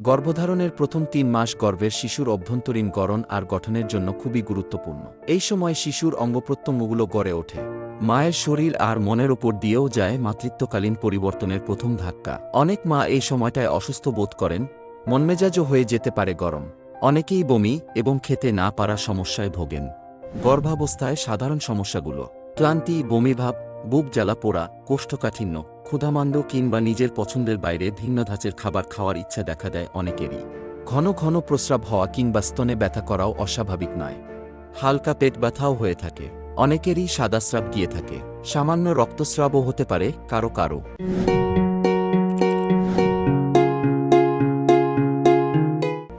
গর্ভধারণের প্রথম তিন মাস গর্ভের শিশুর অভ্যন্তরীণ গড়ন আর গঠনের জন্য খুবই গুরুত্বপূর্ণ। এই সময় শিশুর অঙ্গপ্রত্যঙ্গগুলো গড়ে ওঠে। মায়ের শরীর আর মনের ওপর দিয়েও যায় মাতৃত্বকালীন পরিবর্তনের প্রথম ধাক্কা। অনেক মা এই সময়টায় অসুস্থ বোধ করেন, মনমেজাজও হয়ে যেতে পারে গরম। অনেকেই বমি এবং খেতে না পারা সমস্যায় ভোগেন। গর্ভাবস্থায় সাধারণ সমস্যাগুলো। ক্লান্তি বমিভাব বুক জ্বালা, পোড়া, কোষ্ঠকাঠিন্য, ক্ষুধামান্দ কিংবা নিজের পছন্দের বাইরে ভিন্ন ধাঁচের খাবার খাওয়ার ইচ্ছা দেখা দেয় অনেকেরই। ঘন ঘন প্রস্রাব হওয়া কিংবা স্তনে ব্যথা করাও অস্বাভাবিক নয়। হালকা পেট ব্যথাও হয়ে থাকে। অনেকেরই সাদাস্রাব গিয়ে থাকে। সামান্য রক্তস্রাবও হতে পারে কারও কারও।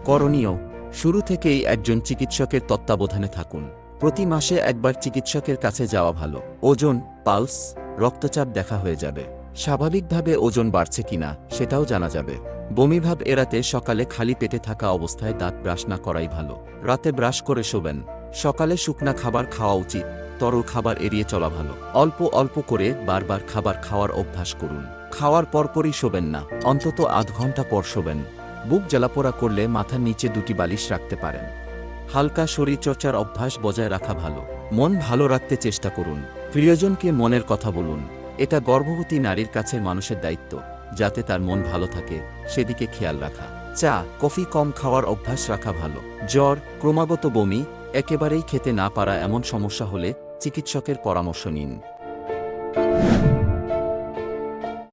করণীয়, শুরু থেকেই একজন চিকিৎসকের তত্ত্বাবধানে থাকুন। প্রতি মাসে একবার চিকিৎসকের কাছে যাওয়া ভালো। ওজন, পালস, রক্তচাপ দেখা হয়ে যাবে। স্বাভাবিকভাবে ওজন বাড়ছে কিনা সেটাও জানা যাবে। বমিভাব এড়াতে সকালে খালি পেটে থাকা অবস্থায় দাঁত ব্রাশ না করাই ভালো। রাতে ব্রাশ করে শোবেন। সকালে শুকনা খাবার খাওয়া উচিত। তরল খাবার এড়িয়ে চলা ভালো। অল্প অল্প করে বারবার খাবার খাওয়ার অভ্যাস করুন। খাওয়ার পরপরই শোবেন না। অন্তত আধ ঘণ্টা পর শোবেন। বুক জ্বালাপোড়া করলে মাথার নিচে দুটি বালিশ রাখতে পারেন। হালকা শরীরচর্চার অভ্যাস বজায় রাখা ভালো। মন ভালো রাখতে চেষ্টা করুন। প্রিয়জনকে মনের কথা বলুন। এটা গর্ভবতী নারীর কাছে মানুষের দায়িত্ব, যাতে তার মন ভালো থাকে, সেদিকে খেয়াল রাখা। চা, কফি কম খাওয়ার অভ্যাস রাখা ভালো। জ্বর, ক্রমাগত বমি, একেবারেই খেতে না পারা এমন সমস্যা হলে চিকিৎসকের পরামর্শ নিন।